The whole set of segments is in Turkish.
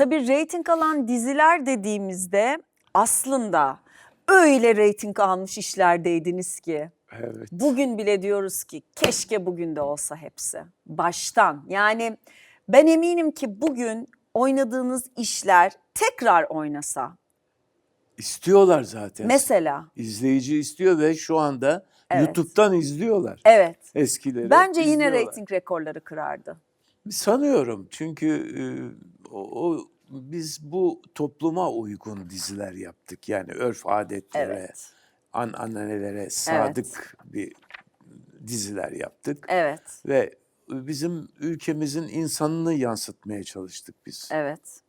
Tabii reyting alan diziler dediğimizde aslında öyle reyting almış işlerdeydiniz ki. Evet. Bugün bile diyoruz ki keşke bugün de olsa hepsi. Baştan. Yani ben eminim ki bugün oynadığınız işler tekrar oynasa. İstiyorlar zaten. Mesela İzleyici istiyor ve şu anda Evet. YouTube'dan izliyorlar evet. eskileri. Bence yine izliyorlar. reyting rekorları kırardı. Sanıyorum çünkü e, o, o- biz bu topluma uygun diziler yaptık. Yani örf adetlere, Evet. an annelere sadık bir diziler yaptık. Evet. Ve bizim ülkemizin insanını yansıtmaya çalıştık biz. Evet.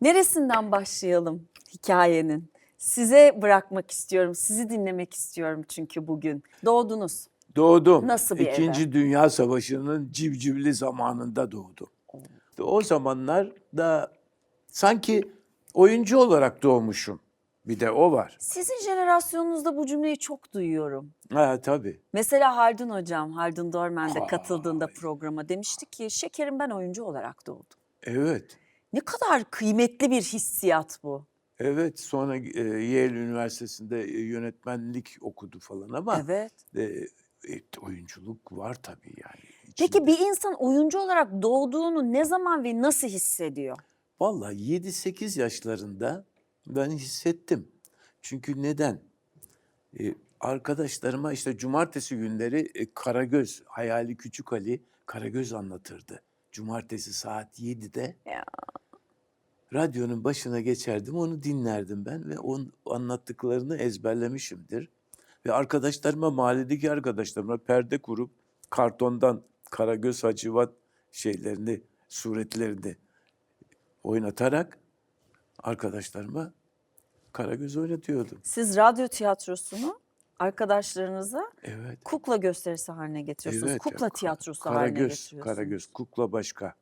Neresinden başlayalım hikayenin? Size bırakmak istiyorum. Sizi dinlemek istiyorum çünkü bugün. Doğdunuz. Doğdum. Nasıl bir İkinci Dünya Savaşı'nın civcivli zamanında doğdum. O zamanlar da sanki oyuncu olarak doğmuşum. Bir de o var. Sizin jenerasyonunuzda bu cümleyi çok duyuyorum. Ha tabii. Mesela Haldun hocam, Haldun Dormen de Vay. katıldığında programa demişti ki şekerim ben oyuncu olarak doğdum. Evet. Ne kadar kıymetli bir hissiyat bu. Evet sonra e, Yale Üniversitesi'nde e, yönetmenlik okudu falan ama Evet. e, e, oyunculuk var tabii yani. Peki bir insan oyuncu olarak doğduğunu ne zaman ve nasıl hissediyor? Vallahi 7-8 yaşlarında ben hissettim. Çünkü neden? Ee, arkadaşlarıma işte cumartesi günleri e, Karagöz, Hayali Küçük Ali Karagöz anlatırdı. Cumartesi saat 7'de Ya. radyonun başına geçerdim, onu dinlerdim ben ve onun anlattıklarını ezberlemişimdir. Ve arkadaşlarıma, mahalledeki arkadaşlarıma perde kurup kartondan Karagöz Hacivat şeylerini, suretlerini oynatarak arkadaşlarıma Karagöz oynatıyordum. Siz radyo tiyatrosunu arkadaşlarınıza Evet. kukla gösterisi haline getiriyorsunuz. Evet. Kukla ya, tiyatrosu haline Karagöz, getiriyorsunuz. Karagöz, kukla başka.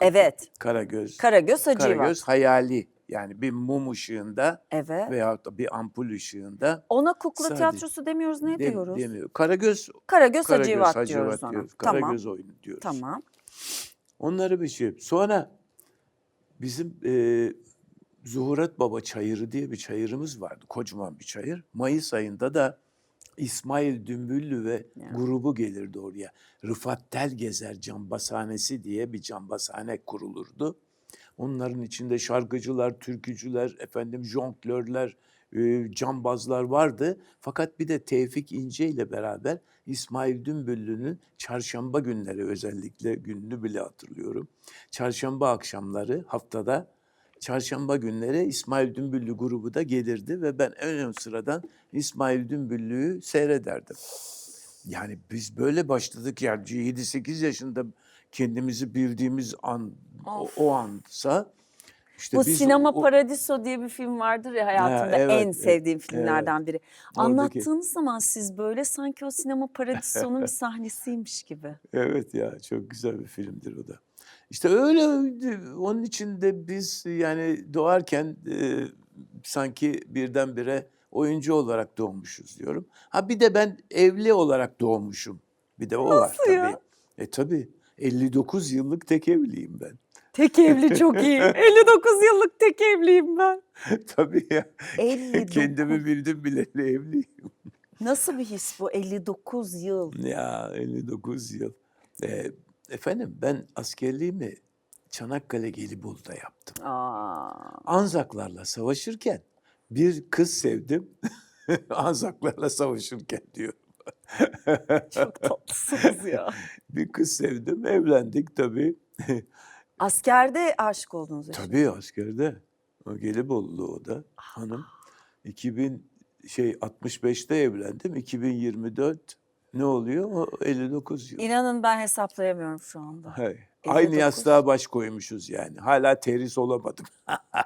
Evet. Karagöz, Karagöz Hacivat. Karagöz hayali. Yani bir mum ışığında Evet. veyahut da bir ampul ışığında Ona kukla Sadece- tiyatrosu demiyoruz ne dem- diyoruz? demiyor. Karagöz, Karagöz, Karagöz Hacivat, Hacivat diyoruz ona. diyoruz. Tamam. Karagöz oyunu diyoruz. Tamam. Onları bir şey. Sonra bizim e, Zuhurat Baba Çayırı diye bir çayırımız vardı. Kocaman bir çayır. Mayıs ayında da İsmail Dümbüllü ve Ya. grubu gelirdi oraya. Rıfat Telgezer Cambazhanesi diye bir cambazhane kurulurdu. Onların içinde şarkıcılar, türkücüler, efendim jonglörler, e, cambazlar vardı. Fakat bir de Tevfik İnce ile beraber İsmail Dümbüllü'nün çarşamba günleri özellikle gününü bile hatırlıyorum. Çarşamba akşamları haftada çarşamba günleri İsmail Dümbüllü grubu da gelirdi ve ben en ön sıradan İsmail Dümbüllü'yü seyrederdim. Yani biz böyle başladık yani 7-8 yaşında kendimizi bildiğimiz an o, Of. o ansa işte Bu biz Sinema o- Paradiso diye bir film vardır ya hayatımda evet, en evet, sevdiğim filmlerden biri. Oradaki- Anlattığınız zaman siz böyle sanki o Sinema Paradisonun bir sahnesiymiş gibi. Evet ya çok güzel bir filmdir o da. İşte öyle onun için de biz yani doğarken e, sanki birdenbire oyuncu olarak doğmuşuz diyorum. Ha bir de ben evli olarak doğmuşum. Bir de o var Nasıl tabii. ya? E tabii 59 yıllık tek evliyim ben. Tek evli çok iyi. 59 yıllık tek evliyim ben. tabii ya. 59. Kendimi bildim bileli evliyim. Nasıl bir his bu 59 yıl? Ya 59 yıl. E, efendim ben askerliğimi Çanakkale Gelibolu'da yaptım. Aa, Anzaklarla savaşırken bir kız sevdim. Anzaklarla savaşırken diyor. çok tatlısınız ya. bir kız sevdim, evlendik tabii. Askerde aşık oldunuz. eşinize. tabii askerde. O Gelibolu o da hanım. 2000 şey 65'te evlendim. 2024 ne oluyor? O 59 yıl. İnanın ben hesaplayamıyorum şu anda. Hay. Aynı 59. yastığa baş koymuşuz yani. Hala teris olamadım.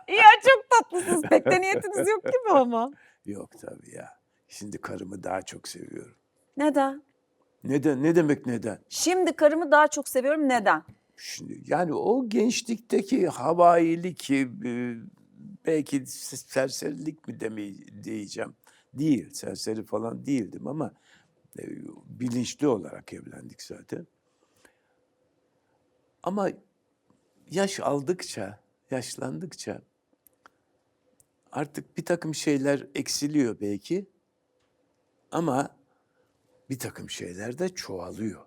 ya çok tatlısınız. Pek de niyetiniz yok gibi ama. Yok tabii ya. Şimdi karımı daha çok seviyorum. Neden? Neden? Ne demek neden? Şimdi karımı daha çok seviyorum. Neden? Şimdi yani o gençlikteki havailik e, belki serserilik mi demeyi diyeceğim. Değil, serseri falan değildim ama e, bilinçli olarak evlendik zaten. Ama yaş aldıkça yaşlandıkça artık bir takım şeyler eksiliyor belki ama bir takım şeyler de çoğalıyor.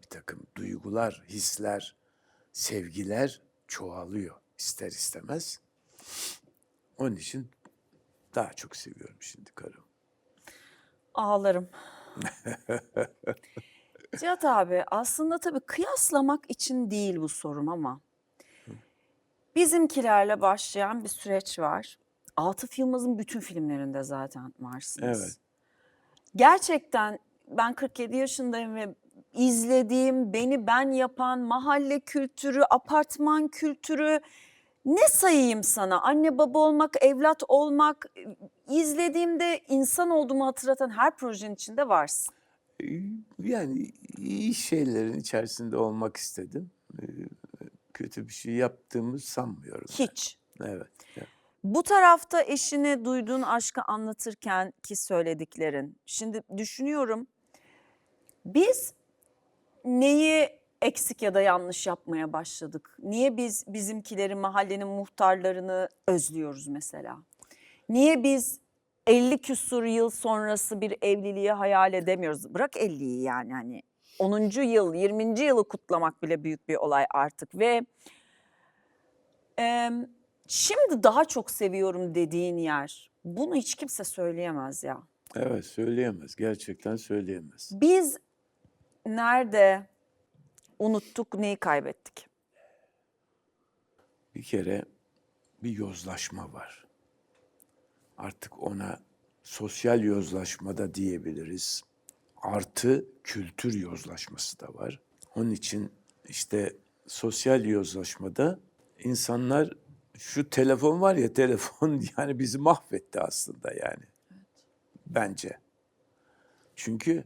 Bir takım duygular, hisler, sevgiler çoğalıyor ister istemez. Onun için daha çok seviyorum şimdi karım. Ağlarım. Cihat abi aslında tabii kıyaslamak için değil bu sorum ama bizimkilerle başlayan bir süreç var. Atıf Yılmaz'ın bütün filmlerinde zaten varsınız. Evet. Gerçekten ben 47 yaşındayım ve izlediğim, beni ben yapan mahalle kültürü, apartman kültürü ne sayayım sana? Anne baba olmak, evlat olmak, izlediğimde insan olduğumu hatırlatan her projenin içinde varsın. Ee, Yani iyi şeylerin içerisinde olmak istedim. Ee, Kötü bir şey yaptığımı sanmıyorum. Hiç. Evet. evet. Bu tarafta eşine duyduğun aşkı anlatırken ki söylediklerin. Şimdi düşünüyorum. Biz neyi eksik ya da yanlış yapmaya başladık? Niye biz bizimkileri, mahallenin muhtarlarını özlüyoruz mesela? Niye biz 50 küsur yıl sonrası bir evliliği hayal edemiyoruz? Bırak 50'yi yani hani 10. yıl, 20. yılı kutlamak bile büyük bir olay artık ve Em, şimdi daha çok seviyorum dediğin yer. Bunu hiç kimse söyleyemez ya. Evet söyleyemez. Gerçekten söyleyemez. Biz nerede unuttuk, neyi kaybettik? Bir kere bir yozlaşma var. Artık ona sosyal yozlaşma da diyebiliriz. Artı kültür yozlaşması da var. Onun için işte sosyal yozlaşmada insanlar şu telefon var ya telefon yani bizi mahvetti aslında yani. Bence. Çünkü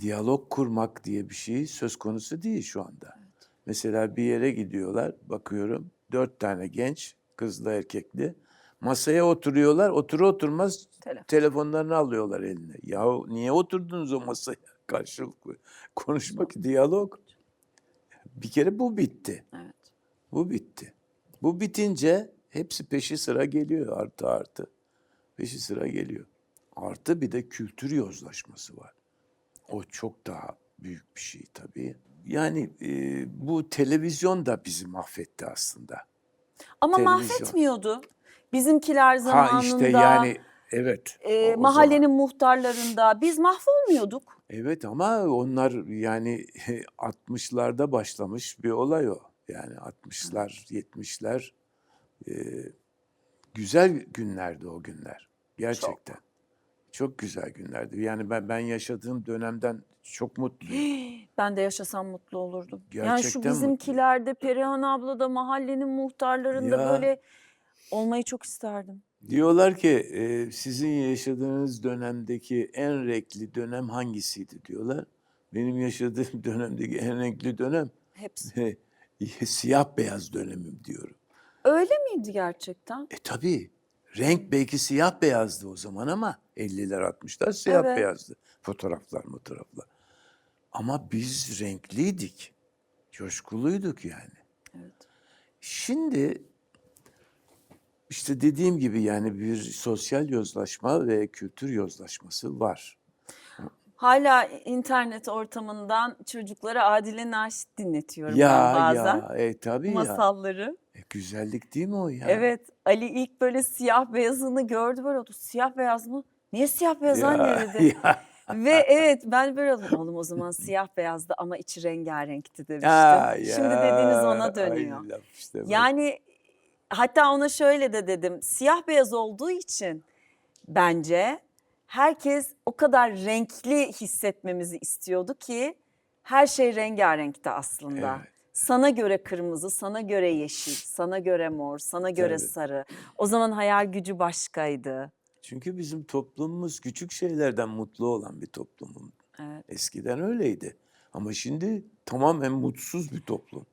diyalog kurmak diye bir şey söz konusu değil şu anda. Mesela bir yere gidiyorlar, bakıyorum dört tane genç, kızlı erkekli, masaya oturuyorlar, otur oturmaz Telefon. telefonlarını alıyorlar eline. Ya niye oturdunuz o masaya karşılıklı? Konuşmak, diyalog. Bir kere bu bitti. Evet. Bu bitti. Bu bitince hepsi peşi sıra geliyor artı artı. Peşi sıra geliyor. Artı bir de kültür yozlaşması var. O çok daha büyük bir şey tabii. Yani e, bu televizyon da bizi mahvetti aslında. Ama Televizyon. mahvetmiyordu. Bizimkiler zamanında, Ha işte yani evet. e, o- mahallenin zaman. muhtarlarında biz mahvolmuyorduk. Evet ama onlar yani 60'larda başlamış bir olay o. Yani 60'lar, 70'ler e, güzel günlerdi o günler. Gerçekten. Çok. Güzel günlerdi. Yani ben ben yaşadığım dönemden çok mutluyum. Ben de yaşasam mutlu olurdum. yani şu Gerçekten bizimkilerde, Perihan abla da mahallenin muhtarlarında Ya. böyle olmayı çok isterdim. Diyorlar ki e, sizin yaşadığınız dönemdeki en renkli dönem hangisiydi diyorlar. Benim yaşadığım dönemdeki en renkli dönem Hepsi. siyah beyaz dönemim diyorum. Öyle miydi gerçekten? E tabii. Renk belki siyah beyazdı o zaman ama 50'ler 60'lar siyah Evet. beyazdı. Fotoğraflar fotoğraflar. Ama biz renkliydik. Coşkuluyduk yani. Evet. Şimdi işte dediğim gibi yani bir sosyal yozlaşma ve kültür yozlaşması var. Hala internet ortamından çocuklara Adile Naşit dinletiyorum ben Ya bazen. ya e tabii ya. E, güzellik değil mi o ya? Evet Ali ilk böyle siyah beyazını gördü böyle oldu. Siyah beyaz mı? Niye siyah beyaz Ya, anne dedi. ya. Ve evet ben böyle oldum. Oğlum o zaman siyah beyazdı ama içi rengarenkti demiştim. Ya, Şimdi dediğiniz ona dönüyor. Ay, laf işte. Yani hatta ona şöyle de dedim. Siyah beyaz olduğu için bence herkes o kadar renkli hissetmemizi istiyordu ki her şey rengarenkti aslında. Evet. Sana göre kırmızı, sana göre yeşil, sana göre mor, sana göre Tabii. sarı. O zaman hayal gücü başkaydı. Çünkü bizim toplumumuz küçük şeylerden mutlu olan bir toplumum. Evet. Eskiden öyleydi. Ama şimdi tamamen mutsuz bir toplum.